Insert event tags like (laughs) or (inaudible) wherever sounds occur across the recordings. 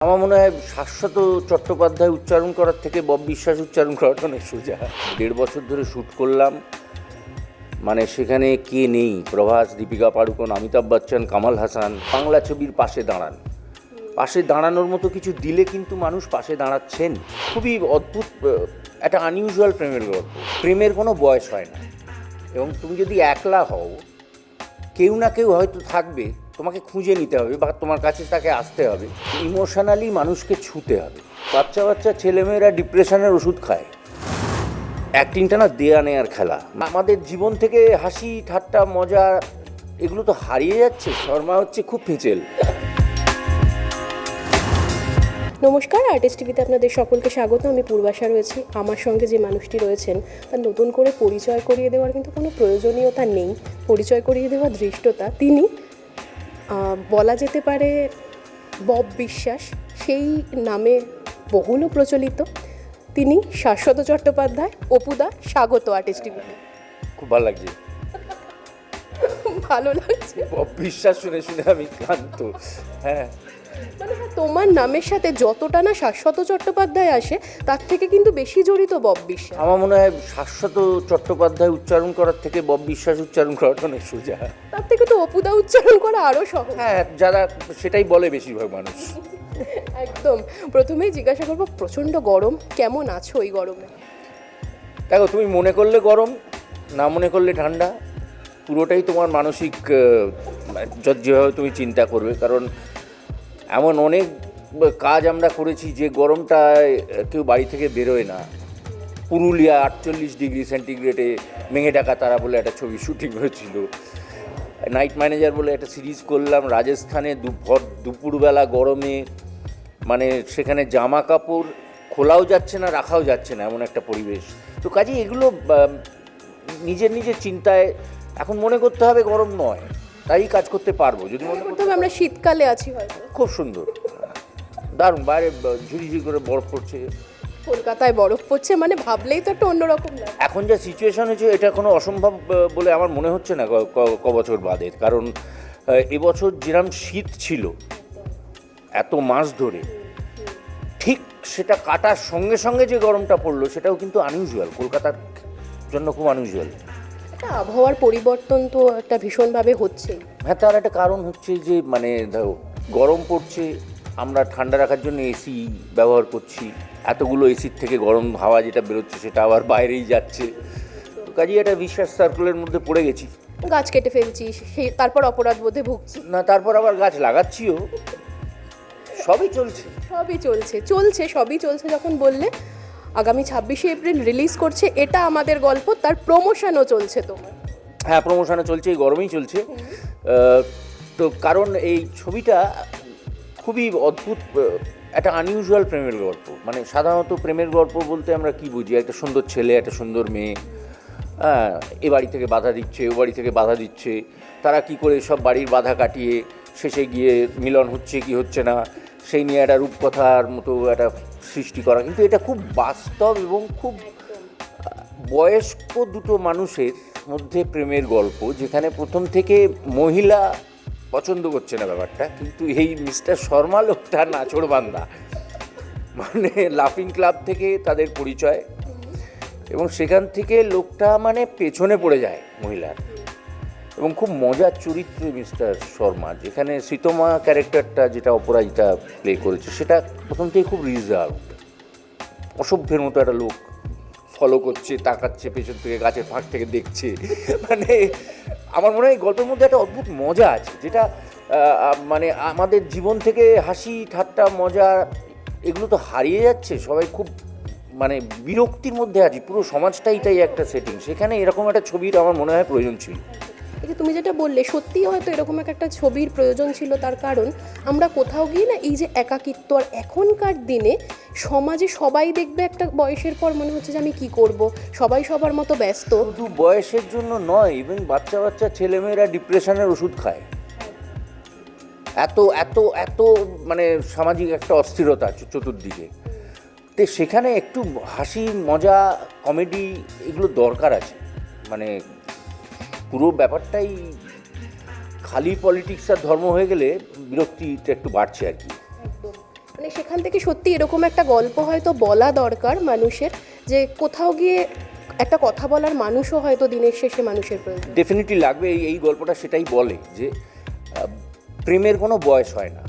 আমার মনে হয় শাশ্বত চট্টোপাধ্যায় উচ্চারণ করার থেকে বব বিশ্বাস উচ্চারণ করাটা অনেক সোজা। দেড় বছর ধরে শ্যুট করলাম। মানে সেখানে কে নেই? প্রভাস, দীপিকা পাড়ুকোন, অমিতাভ বচ্চন, কামাল হাসান। বাংলা ছবির পাশে দাঁড়ান। পাশে দাঁড়ানোর মতো কিছু দিলে কিন্তু মানুষ পাশে দাঁড়াচ্ছেন। খুবই অদ্ভুত একটা আনইউজুয়াল প্রেমের গল্প। প্রেমের কোনো বয়স হয় না। এবং তুমি যদি একলা হও, কেউ না কেউ হয়তো থাকবে। তোমাকে খুঁজে নিতে হবে বা তোমার কাছে তাকে আসতে হবে। ইমোশনালি মানুষকে ছুতে হবে। বাচ্চা বাচ্চা ছেলেমেয়েরা ডিপ্রেশনের ওষুধ খায়। অ্যাক্টিংটা না দেয়া নেয়ার খেলা। আমাদের জীবন থেকে হাসি, ঠাট্টা, মজা, এগুলো তো হারিয়ে যাচ্ছে। শর্মা হচ্ছে খুব ফেঁচেল। নমস্কার আর্টিস্ট টিভিতে আপনাদের সকলকে স্বাগত। আমি পূর্বাশা রয়েছি। আমার সঙ্গে যে মানুষটি রয়েছেন, তার নতুন করে পরিচয় করিয়ে দেওয়ার কিন্তু কোনো প্রয়োজনীয়তা নেই। পরিচয় করিয়ে দেওয়া ধৃষ্টতা তিনি বলা যেতে পারে বব বিশ্বাস। সেই নামে বহুল প্রচলিত। তিনি শাশ্বত চট্টোপাধ্যায় অপুদা স্বাগত আর্টিস্ট খুব ভালো লাগছে। ভালো লাগছে। বব বিশ্বাস শুনে শুনে আমি ক্লান্ত। হ্যাঁ। মানে হ্যাঁ, তোমার নামের সাথে যতটা না শাশ্বত চট্টোপাধ্যায় আসে তার থেকে কিন্তু বেশি জড়িত বব বিশ্বাস। আমার মনে হয় শাশ্বত চট্টোপাধ্যায় উচ্চারণ করার থেকে বব বিশ্বাস উচ্চারণ করাটা অনেক সোজা। তার থেকে তো অপুদা উচ্চারণ করা আরও সহজ। হ্যাঁ যারা সেটাই বলে বেশিরভাগ মানুষ। একদম। প্রথমেই জিজ্ঞাসা করব প্রচণ্ড গরম কেমন আছো এই গরমে? দেখো তুমি মনে করলে গরম না মনে করলে ঠান্ডা পুরোটাই তোমার মানসিক আহ, যেভাবে তুমি চিন্তা করবে কারণ এমন অনেক কাজ আমরা করেছি যে গরমটায় কেউ বাড়ি থেকে বেরোয় না। পুরুলিয়া আটচল্লিশ ডিগ্রি সেন্টিগ্রেডে মেঘে ডাকা তারা বলে একটা ছবি শুটিং হয়েছিল। নাইট ম্যানেজার বলে একটা সিরিজ করলাম, রাজস্থানে দুপুর দুপুরবেলা গরমে মানে সেখানে জামা কাপড় খোলাও যাচ্ছে না, রাখাও যাচ্ছে না এমন একটা পরিবেশ। তো কাজে এগুলো নিজের নিজের চিন্তায় এখন মনে করতে হবে গরম নয়। তাই কাজ করতে পারব যদি মনে করতে প্রথমে আমরা শীতকালে আছি হয়তো। খুব সুন্দর। দারুণ বাইরে ব- ঝুড়ি করে বরফ পড়ছে। কলকাতায় বরফ পড়ছে মানে ভাবলেই তো একটা অন্যরকম লাগে। এখন যা সিচুয়েশন হয়েছে এটা কোনো অসম্ভব বলে আমার মনে হচ্ছে না ক- বছর বাদের কারণ এবছর যেরকম শীত ছিল এত মাস ধরে ঠিক সেটা কাটার সঙ্গে সঙ্গে যে গরমটা পড়ল সেটাও কিন্তু আনইউজুয়াল কলকাতার জন্য খুব আনইউজুয়াল একটা আবহাওয়ার পরিবর্তন তো একটা ভীষণভাবে হচ্ছে। হ্যাঁ তার একটা কারণ হচ্ছে যে মানে ধরো গরম পড়ছে আমরা ঠান্ডা রাখার জন্য এসি ব্যবহার করছি। এতগুলো এসির থেকে গরম হাওয়া যেটা বেরোচ্ছে সেটা আবার বাইরেই যাচ্ছে। তো কাজেই একটা বিশ্বাস সার্কেলের মধ্যে পড়ে গেছি। গাছ কেটে ফেলছি সেই তারপর অপরাধ বোধে ভুগছি। না তারপর আবার গাছ লাগাচ্ছিও। সবই চলছে। সবই চলছে চলছে সবই চলছে যখন বললে আগামী ছাব্বিশে এপ্রিল রিলিজ করছে এটা আমাদের গল্প, তার প্রমোশনও চলছে তোমার হ্যাঁ প্রমোশনে চলছে, এই গরমেই চলছে। তো কারণ এই ছবিটা খুবই অদ্ভুত একটা আনইউজুয়াল প্রেমের গল্প। মানে সাধারণত প্রেমের গল্প বলতে আমরা কি বুঝি? একটা সুন্দর ছেলে, একটা সুন্দর মেয়ে হ্যাঁ এ বাড়ি থেকে বাধা দিচ্ছে, ও বাড়ি থেকে বাধা দিচ্ছে। তারা কি করে সব বাড়ির বাধা কাটিয়ে শেষে গিয়ে মিলন হচ্ছে কি হচ্ছে না, সেই নিয়ে একটা রূপকথার মতো একটা সৃষ্টি করা। কিন্তু এটা খুব বাস্তব এবং খুব বয়স্ক দুটো মানুষের মধ্যে প্রেমের গল্প, যেখানে প্রথম থেকে মহিলা পছন্দ করছে না ব্যাপারটা, কিন্তু এই মিস্টার শর্মা লোকটা নাচড়বান্দা। মানে লাফিং ক্লাব থেকে তাদের পরিচয় এবং সেখান থেকে লোকটা মানে পেছনে পড়ে যায় মহিলার। এবং খুব মজার চরিত্র মিস্টার শর্মা, যেখানে সীতমা ক্যারেক্টারটা যেটা অপরাজিতা প্লে করেছে, সেটা প্রথম থেকে খুব রিজার্ভ। অসভ্যের মতো একটা লোক ফলো করছে, তাকাচ্ছে, পেছন থেকে, গাছের ফাঁক থেকে দেখছে। মানে আমার মনে হয় গল্পের মধ্যে একটা অদ্ভুত মজা আছে, যেটা মানে আমাদের জীবন থেকে হাসি, ঠাট্টা, মজা, এগুলো তো হারিয়ে যাচ্ছে। সবাই খুব মানে বিরক্তির মধ্যে আছি, পুরো সমাজটাই তাই একটা সেটিং সেখানে এরকম একটা ছবির আমার মনে হয় প্রয়োজন ছিল। তুমি যেটা বললে, সত্যিই হয়তো এরকম এক একটা ছবির প্রয়োজন ছিল, তার কারণ আমরা কোথাও গিয়ে না এই যে একাকিত্ব, আর এখনকার দিনে সমাজে সবাই দেখবে একটা বয়সের পর মনে হচ্ছে যে আমি কি করব, সবাই সবার মতো ব্যস্ত। শুধু বয়সের জন্য নয় ইভেন বাচ্চা বাচ্চা, ছেলেমেয়েরা ডিপ্রেশনের ওষুধ খায়। এত এত এত মানে সামাজিক একটা অস্থিরতা চতুর্দিকে। তো সেখানে একটু হাসি, মজা, কমেডি, এগুলো দরকার আছে। মানে পুরো ব্যাপারটাই খালি পলিটিক্স আর ধর্ম হয়ে গেলে বিরক্তিটা একটু বাড়ছে আর কি। মানে সেখান থেকে সত্যি এরকম একটা গল্প হয়তো বলা দরকার মানুষের যে কোথাও গিয়ে একটা কথা বলার মানুষও হয়তো দিনের শেষে মানুষের প্রয়োজন। ডেফিনেটলি লাগবে এই এই গল্পটা সেটাই বলে যে প্রেমের কোনো বয়স হয় না।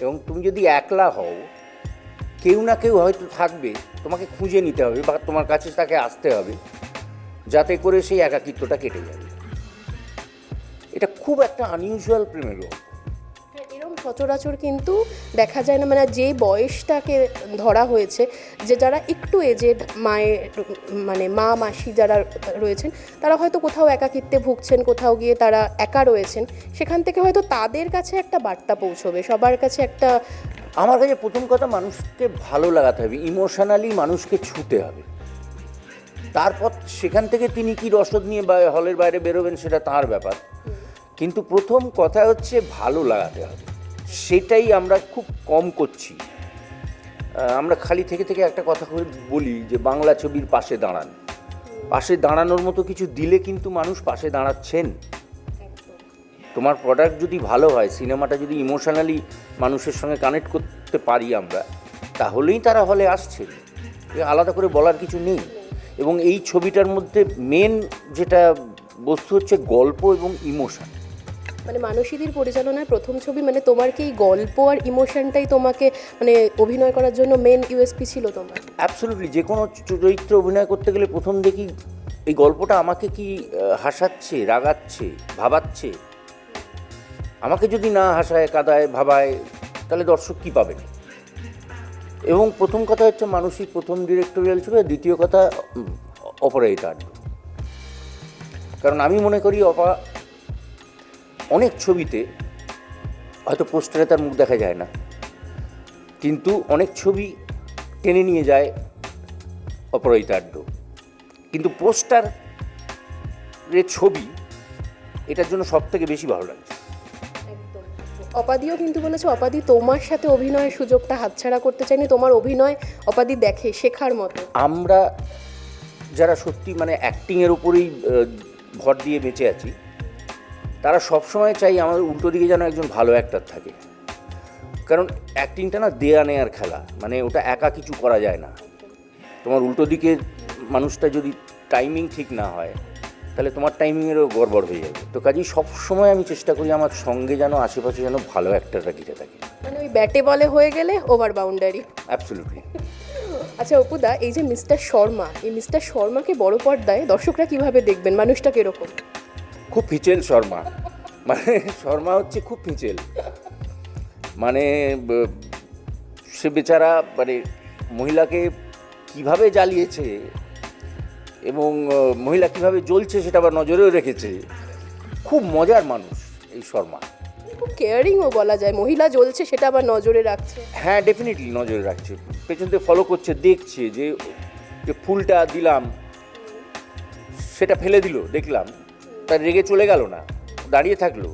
এবং তুমি যদি একলা হও কেউ না কেউ হয়তো থাকবে তোমাকে খুঁজে নিতে হবে বা তোমার কাছে তাকে আসতে হবে যাতে করে সেই একাকিত্বটা কেটে যাবে খুব একটা আনইউজুয়াল প্রেমের গল্প হ্যাঁ, এরকম সচরাচর কিন্তু দেখা যায় না মানে যে বয়সটাকে ধরা হয়েছে যে যারা একটু এজেড মায়ের মানে মা মাসি যারা রয়েছেন তারা হয়তো কোথাও একাকিত্বে ভুগছেন কোথাও গিয়ে তারা একা রয়েছেন সেখান থেকে হয়তো তাদের কাছে একটা বার্তা পৌঁছবে সবার কাছে একটা আমার কাছে প্রথম কথা মানুষকে ভালো লাগাতে হবে ইমোশনালি মানুষকে ছুতে হবে। তারপর সেখান থেকে তিনি কি রসদ নিয়ে বা- হলের বাইরে বেরোবেন সেটা তার ব্যাপার। কিন্তু প্রথম কথা হচ্ছে ভালো লাগাতে হবে। সেটাই আমরা খুব কম করছি। আমরা খালি থেকে থেকে একটা কথা বলি যে, বাংলা ছবির পাশে দাঁড়ান। পাশে দাঁড়ানোর মতো কিছু দিলে কিন্তু মানুষ পাশে দাঁড়াচ্ছেন। তোমার প্রোডাক্ট যদি ভালো হয় সিনেমাটা যদি ইমোশনালি মানুষের সঙ্গে কানেক্ট করতে পারি আমরা, তাহলেই তারা হলে আসছে আলাদা করে বলার কিছু নেই। এবং এই ছবিটার মধ্যে মেন যেটা বস্তু হচ্ছে গল্প এবং ইমোশন মানে মানসীদির পরিচালনায় প্রথম ছবি মানে তোমার কি এই গল্প আর ইমোশনটাই তোমাকে মানে অভিনয় করার জন্য মেন ইউএসপি ছিল তোমার? অ্যাবসলুটলি যে কোনো চরিত্র অভিনয় করতে গেলে প্রথম দেখি এই গল্পটা আমাকে কি হাসাচ্ছে, রাগাচ্ছে, ভাবাচ্ছে? আমাকে যদি না হাসায়, কাদায়, ভাবায়, তাহলে দর্শক কি পাবেন এবং প্রথম কথা হচ্ছে মানসিক প্রথম ডিরেক্টোরিয়াল ছবি আর দ্বিতীয় কথা অপরাজিতা কারণ আমি মনে করি অপা অনেক ছবিতে হয়তো পোস্টারে তার মুখ দেখা যায় না। কিন্তু অনেক ছবি টেনে নিয়ে যায় অপরাজিতার্য কিন্তু পোস্টার ছবি এটার জন্য সব থেকে বেশি ভালো লাগছে। অপাদিও কিন্তু বলেছে অপাদি তোমার সাথে অভিনয়ের সুযোগটা হাতছাড়া করতে চাইনি। তোমার অভিনয় অপাদি দেখে শেখার মতো। আমরা যারা সত্যি মানে অ্যাক্টিংয়ের উপরেই ভর দিয়ে বেঁচে আছি তারা সবসময় চাই আমাদের উল্টো দিকে যেন একজন ভালো অ্যাক্টার থাকে। কারণ অ্যাক্টিংটা না দেয়া নেয়ার খেলা মানে ওটা একা কিছু করা যায় না। তোমার উল্টো দিকে মানুষটা যদি টাইমিং ঠিক না হয় তাহলে তোমার টাইমিংয়েরও গড়বড় হয়ে যাবে। তো কাজেই সবসময় আমি চেষ্টা করি আমার সঙ্গে যেন আশেপাশে যেন ভালো অ্যাক্টাররা ঘিরে থাকে। মানে ওই ব্যাটে বলে হয়ে গেলে ওভার বাউন্ডারি অ্যাবসলিউটলি আচ্ছা অপুদা এই যে মিস্টার শর্মা এই মিস্টার শর্মাকে বড় পর্দায় দর্শকরা কীভাবে দেখবেন? মানুষটা কীরকম খুব ফিচেল শর্মা। মানে শর্মা হচ্ছে খুব ফিচেল। মানে সে বেচারা মানে মহিলাকে কীভাবে জ্বালিয়েছে এবং মহিলা কীভাবে জ্বলছে সেটা আবার নজরেও রেখেছে। খুব মজার মানুষ এই শর্মা। খুব কেয়ারিংও বলা যায়। মহিলা জ্বলছে সেটা আবার নজরে রাখছে। হ্যাঁ ডেফিনেটলি নজরে রাখছে। পেছন থেকে ফলো করছে দেখছে যে যে ফুলটা দিলাম সেটা ফেলে দিল দেখলাম। তার রেগে চলে গেল না দাঁড়িয়ে থাকল।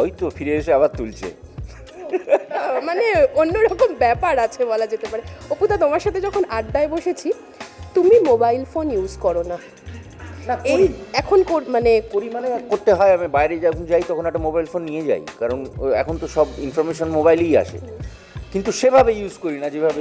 ওই তো ফিরে এসে আবার তুলছে। মানে অন্যরকম ব্যাপার আছে বলা যেতে পারে। অপুদা তোমার সাথে যখন আড্ডায় বসেছি তুমি মোবাইল ফোন ইউজ করো না। না এই এখন মানে করি মানে করতে হয় আমি বাইরে যখন যাই তখন একটা মোবাইল ফোন নিয়ে যাই। কারণ এখন তো সব ইনফরমেশন মোবাইলেই আসে। কিন্তু সেভাবে ইউজ করি না যেভাবে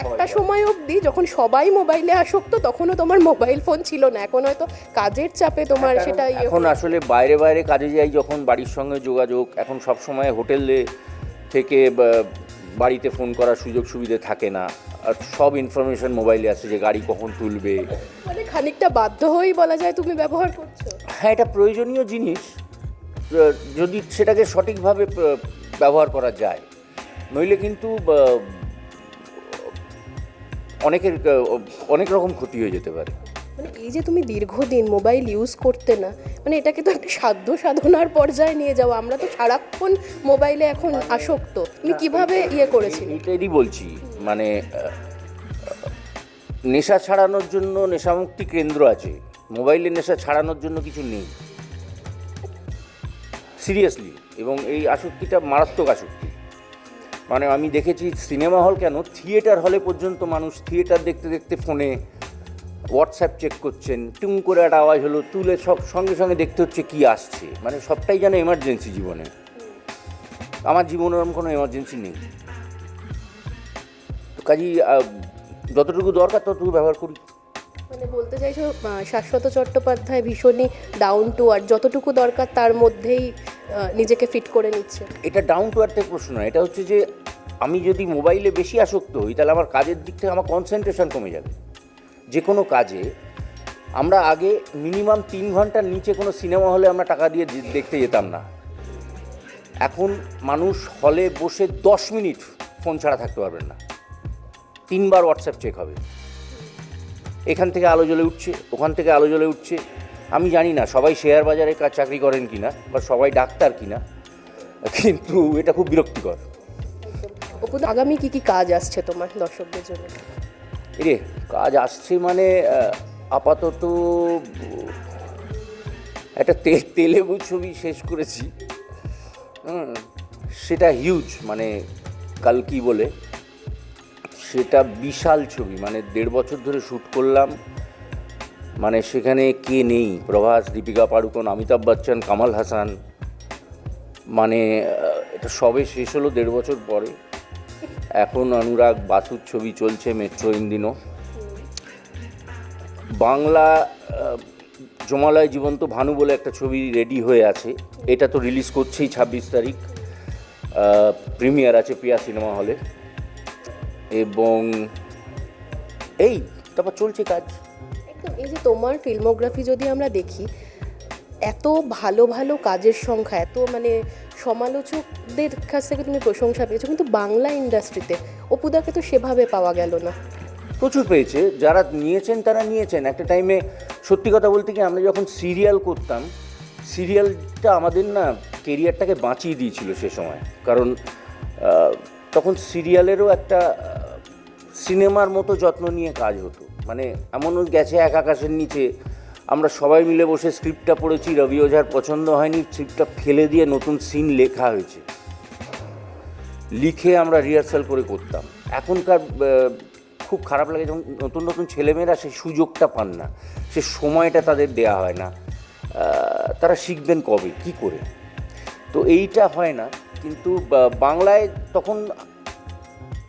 একটা সময় অবধি যখন সবাই মোবাইলে আসক্ত তখনও তোমার মোবাইল ফোন ছিল না। এখন হয়তো কাজের চাপে তোমার সেটা ইয়ে এখন আসলে বাইরে বাইরে কাজে যাই যখন বাড়ির সঙ্গে যোগাযোগ এখন সব সময় হোটেলে থেকে বাড়িতে ফোন করার সুযোগ সুবিধে থাকে না। আর সব ইনফরমেশন মোবাইলে আসে যে গাড়ি কখন তুলবে। মানে খানিকটা বাধ্য হয়েই বলা যায় তুমি ব্যবহার করছ। হ্যাঁ এটা প্রয়োজনীয় জিনিস। যদি সেটাকে সঠিকভাবে ব্যবহার করা যায়। নইলে কিন্তু অনেকের অনেক রকম ক্ষতি হয়ে যেতে পারে। মানে এই যে তুমি দীর্ঘদিন মোবাইল ইউজ করতে না মানে এটাকে তো একটা সাধ্য সাধনার পর্যায়ে নিয়ে যাও আমরা তো সারাক্ষণ মোবাইলে এখন আসক্ত। তুমি কীভাবে ইয়ে করেছিলে? এটাই বলছি মানে নেশা ছাড়ানোর জন্য নেশামুক্তি কেন্দ্র আছে। মোবাইলে নেশা ছাড়ানোর জন্য কিছু নেই। সিরিয়াসলি এবং এই আসক্তিটা মারাত্মক আসক্তি। মানে আমি দেখেছি সিনেমা হল কেন? থিয়েটার হলে পর্যন্ত মানুষ থিয়েটার দেখতে দেখতে ফোনে হোয়াটসঅ্যাপ চেক করছেন, টুং করে একটা আওয়াজ হলো, তুলে সব সঙ্গে সঙ্গে দেখতে হচ্ছে কি আসছে। মানে সবটাই যেন এমার্জেন্সি জীবনে। আমার জীবনে ওরকম কোনো এমার্জেন্সি নেই। কাজেই যতটুকু দরকার ততটুকু ব্যবহার করি। মানে বলতে চাইছো শাশ্বত চট্টোপাধ্যায় ভীষণই ডাউন টু আর যতটুকু দরকার তার মধ্যেই নিজেকে ফিট করে নিচ্ছে। এটা ডাউন টু আর্থের প্রশ্ন নয়, এটা হচ্ছে যে আমি যদি মোবাইলে বেশি আসক্ত হই, তাহলে আমার কাজের দিক থেকে আমার কনসেন্ট্রেশন কমে যাবে। যে কোনো কাজে আমরা আগে মিনিমাম তিন ঘণ্টার নিচে কোনো সিনেমা হলে আমরা টাকা দিয়ে দেখতে যেতাম না। এখন মানুষ হলে বসে দশ মিনিট ফোন ছাড়া থাকতে পারবেন না। তিনবার হোয়াটসঅ্যাপ চেক হবে। এখান থেকে আলো জ্বলে উঠছে, ওখান থেকে আলো জ্বলে উঠছে। আমি জানি না সবাই শেয়ার বাজারে কাজ চাকরি করেন কি না বা সবাই ডাক্তার কি না কিন্তু এটা খুব বিরক্তিকর। অপু আগামী কি কি কাজ আসছে তোমার দর্শকদের জন্য? রে কাজ আসছে মানে আপাতত একটা তে- তেলেগু ছবি শেষ করেছি। সেটা হিউজ মানে কালকি বলে সেটা বিশাল ছবি মানে দেড় বছর ধরে শ্যুট করলাম। মানে সেখানে কে নেই? প্রভাস, দীপিকা পাড়ুকোন, অমিতাভ বচ্চন, কামাল হাসান। মানে এটা সবে শেষ হলো দেড় বছর পরে। এখন অনুরাগ বাসুর ছবি চলছে মেট্রো ইন্দিনো বাংলা জমালয় জীবন্ত ভানু বলে একটা ছবি রেডি হয়ে আছে। এটা তো রিলিজ করছেই ছাব্বিশ তারিখ। প্রিমিয়ার আছে পিয়া সিনেমা হলে। এবং এই, তারপর চলছে কাজ। এই যে তোমার ফিল্মোগ্রাফি যদি আমরা দেখি, এত ভালো ভালো কাজের সংখ্যা, এত মানে সমালোচকদের কাছ থেকে তুমি প্রশংসা পেয়েছ, কিন্তু বাংলা ইন্ডাস্ট্রিতে অপুদাকে তো সেভাবে পাওয়া গেল না। প্রচুর পেয়েছে, যারা নিয়েছেন তারা নিয়েছেন। একটা টাইমে সত্যি কথা বলতে কি, আমরা যখন সিরিয়াল করতাম সিরিয়ালটা আমাদের না কেরিয়ারটাকে বাঁচিয়ে দিয়েছিল সে সময়। কারণ তখন সিরিয়ালেরও একটা সিনেমার মতো যত্ন নিয়ে কাজ হতো। মানে এমনও গেছে এক আকাশের নিচে, আমরা সবাই মিলে বসে স্ক্রিপ্টটা পড়েছি, রবি ওঝার পছন্দ হয়নি, স্ক্রিপ্টটা ফেলে দিয়ে নতুন সিন লেখা হয়েছে। লিখে আমরা রিহার্সাল করে করতাম। এখনকার খুব খারাপ লাগে যখন নতুন নতুন ছেলেমেয়েরা সেই সুযোগটা পান না সে সময়টা তাদের দেয়া হয় না। তারা শিখবেন কবে, কি করে? তো এইটা হয় না, কিন্তু বাংলায় তখন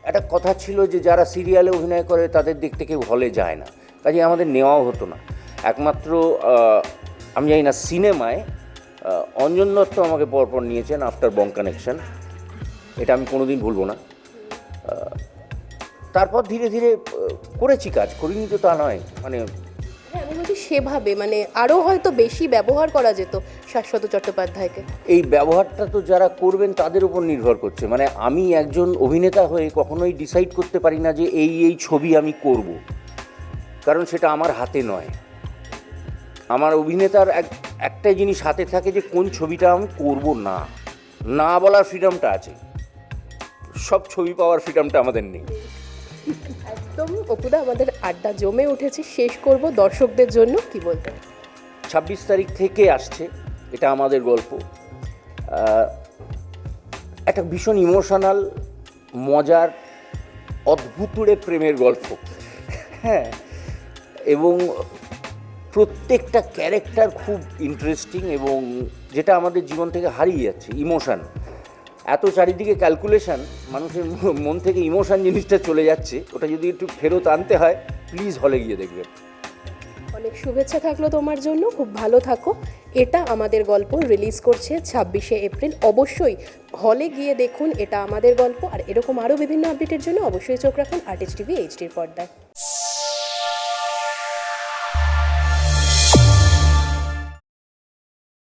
একটা কথা ছিল যে যারা সিরিয়ালে অভিনয় করে তাদের দিক থেকে হলে যায় না। কাজে আমাদের নেওয়াও হতো না। একমাত্র আমি জানি না, সিনেমায় অঞ্জন দত্ত আমাকে পরপর নিয়েছেন আফটার বং কানেকশন। এটা আমি কোনোদিন ভুলবো না। তারপর ধীরে ধীরে করেছি কাজ। করিনি তো তা নয়। মানে বলছি সেভাবে মানে আরও হয়তো বেশি ব্যবহার করা যেত শাশ্বত চট্টোপাধ্যায়কে। এই ব্যবহারটা তো যারা করবেন তাদের উপর নির্ভর করছে। মানে আমি একজন অভিনেতা হয়ে কখনোই ডিসাইড করতে পারি না যে এই এই ছবি আমি করব। কারণ সেটা আমার হাতে নয়। আমার অভিনেতার এক, একটাই জিনিস হাতে থাকে যে কোন ছবিটা আমি করব না। না বলার ফ্রিডমটা আছে। সব ছবি পাওয়ার ফ্রিডমটা আমাদের নেই। একদম, অপুদা, আমাদের আড্ডা জমে উঠেছে, শেষ করব দর্শকদের জন্য, কি বলতে ছাব্বিশ তারিখ থেকে আসছে, এটা আমাদের গল্প। একটা ভীষণ ইমোশনাল, মজার অদ্ভুতুড়ে প্রেমের গল্প। হ্যাঁ এবং প্রত্যেকটা ক্যারেক্টার খুব ইন্টারেস্টিং এবং যেটা আমাদের জীবন থেকে হারিয়ে যাচ্ছে ইমোশন এত চারিদিকে ক্যালকুলেশান মানুষের (laughs) মন থেকে ইমোশন জিনিসটা চলে যাচ্ছে। ওটা যদি একটু ফেরত আনতে হয় প্লিজ হলে গিয়ে দেখবেন। অনেক শুভেচ্ছা থাকল তোমার জন্য, খুব ভালো থাকো। এটা আমাদের গল্প রিলিজ করছে ছাব্বিশে এপ্রিল। অবশ্যই হলে গিয়ে দেখুন, এটা আমাদের গল্প। আর এরকম আরও বিভিন্ন আপডেটের জন্য অবশ্যই চোখ রাখুন আর্টিস্ট টিভি এইচডির পর্দায়।